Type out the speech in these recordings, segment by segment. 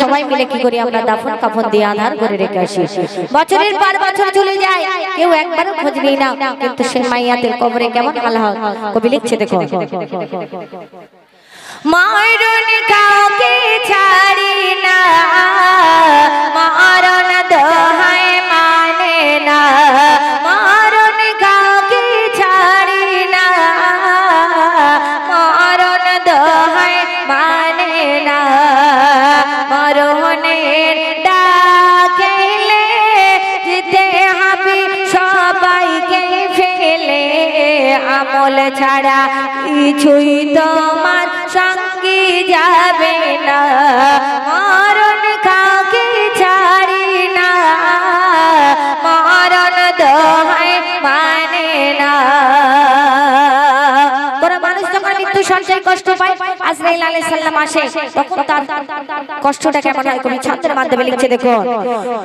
সবাই মিলে কি করি আমরা দাফন কাফন দিয়ে আধার করে রেখে আসি। বছরের পর বছর চলে যায়, কেউ একবার খোঁজ নেই না, কিন্তু সেই মাইয়াতের কবরে কেমন হাল হয় কবি লিখছে দেখো। মারণ আমল ছাড়া কিছুই তোমার সঙ্গে যাবে না। মরণ কবি ছন্দের মাধ্যমে লিখছে দেখো।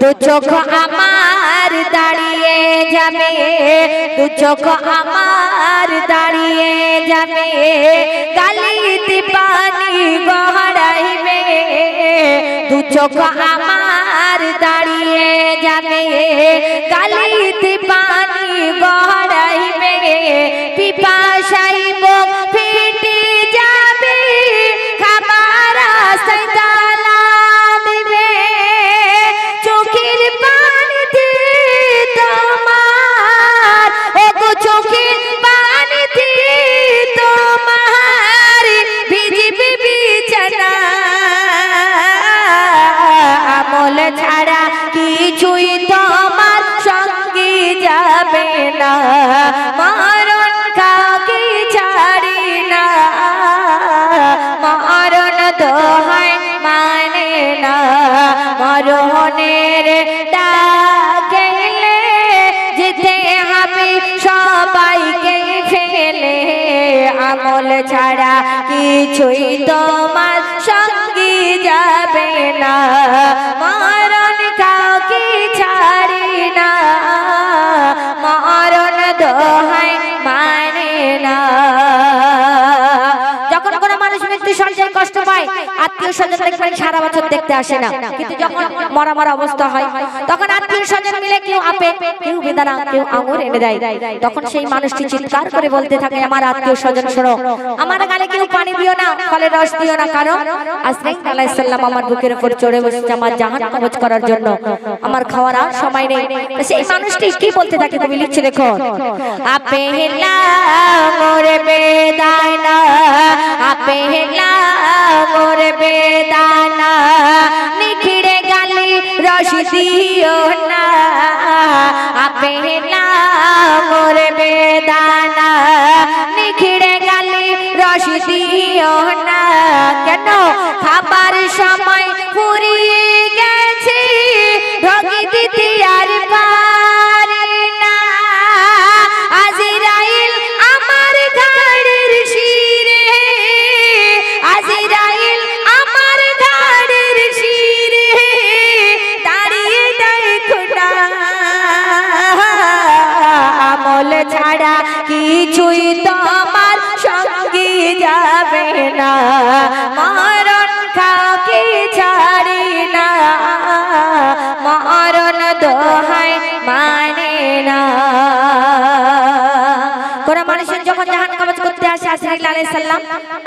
দু চোখ আমার দাঁড়িয়ে যাবে, দু চোখ আমার দাঁড়িয়ে যাবে আমার দাঁড়িয়ে যাবে, গালিতে পানি গড়াইবে পিপাসাই ছাড়া কিছুই তোমার সঙ্গে যাবে না। মরণ কাউকে ছাড়ি না। মরণ দোহাই মানে না। যখন কোনো মানুষ মৃত্যু সঞ্চয় কষ্ট পায় আত্মীয় স্বজন দেখবেন সারা বছর দেখতে আসে না। কিন্তু যখন মরা মরা অবস্থা হয় তখন আত্মীয় স্বজন মিলে কেউ আপে কেউ বেদানা কেউ আঙুর এনে দেয়। তখন সেই মানুষটি চিৎকার করে বলতে থাকে আমার আত্মীয় স্বজন শোনো আমার গালে কেউ পানি দিও না ফলের রস দিও না কারণ সালাম আমার বুকের উপর চড়ে বসেছে আমার জাহান কবজ করার জন্য আমার খাওয়ার আর সময় নেই। সেই মানুষটি কি বলতে থাকে তুমি লিখছে দেখো আপেলা মোরে বেদানা আপেলা মোরে বেদানা, নিখিড়ে গালি রস দিও না। আপেলা মোরে বেদানা, নিখিড়ে গালি রস দিও না। কেন? খাবার সময় ফুরিয়ে কিছুই তোমার সঙ্গে যাবে না। মরণ কাকে ছাড়ি না। মরণ দোহাই মানে না। কোন মানুষের যখন জাহান আসে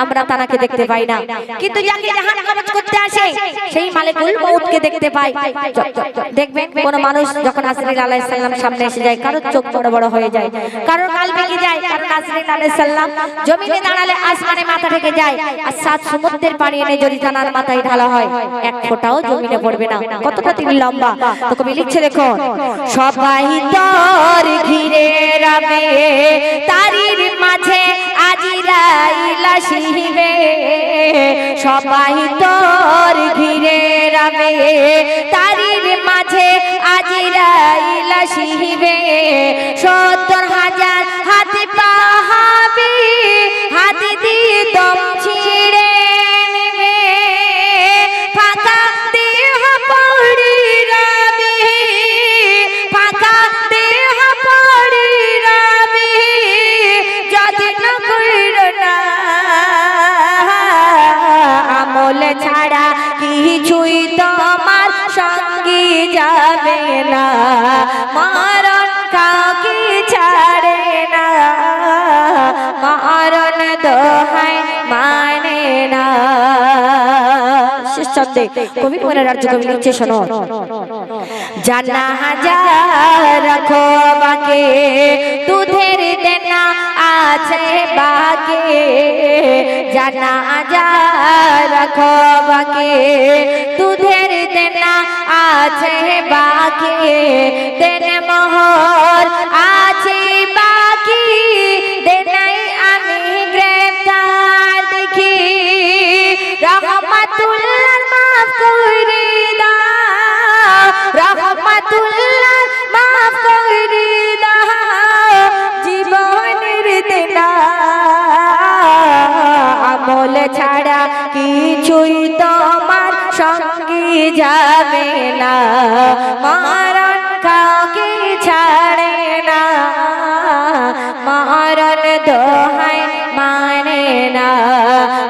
আমরা দেখতে পাই না। কিন্তু যাকে জাহান কবজ করতে আসে, সেই মালিকুল মউতকে দেখতে পাই। দেখবেন, কোন মানুষ যখন সামনে এসে যায় চোখ বড় বড় হয়ে যায় বেঁকে যায়, কারণ জমিনে দাঁড়ালে আসমানে মাথা ঢেকে যায়, আর সাত সমুদ্রের পানি এনে যদি তানার মাথায় ঢালা হয়, এক ফোঁটাও জমিনে পড়বে না। কতটা তিনি লম্বা। তো কবি লিখছে দেখো সবাই তোর ঘিরে রবে, তারির মাঝে সবাই তোর ঘিরে রবে। তারির মাঝে আজিরাইলা শিবে সত্তর হাজার শেষ কবি কুমারের রাজ্য কবি লিখছে, শোনো। জানা হাজার রাখো বাকে দুধের দেনা আছে বাকে। জানা হাজার রাখো বাকে দুধের দেনা আছে বাকে। দেন মোহর আছে আমল ছাড়া কিছুই তোমার সঙ্গী যাবে না। মরণ কাউকে ছাড়ে না। মরণ দোহাই মানে না।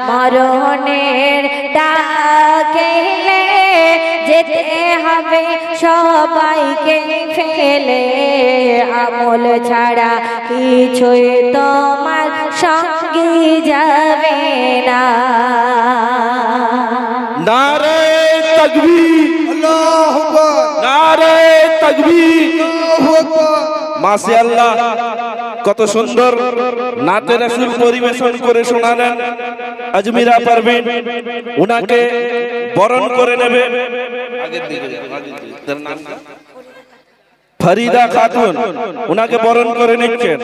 মরণের ডাকেলে যেতে হবে সবাইকে ফেলে। আমল ছাড়া কিছুই তোমার সঙ্গে যাবে না। নারে তকবীর। আল্লাহু আকবার। নারে তকবীর। আল্লাহু আকবার। মাশাআল্লাহ কত সুন্দর নাতে রাসূল পরিবেশন করে শোনালেন। আজমিরা পারবেন উনাকে বরণ করে নেবে। আগের দিকে তার নাম ফরিদা খাতুন উনাকে বরণ করে নিচ্ছেন।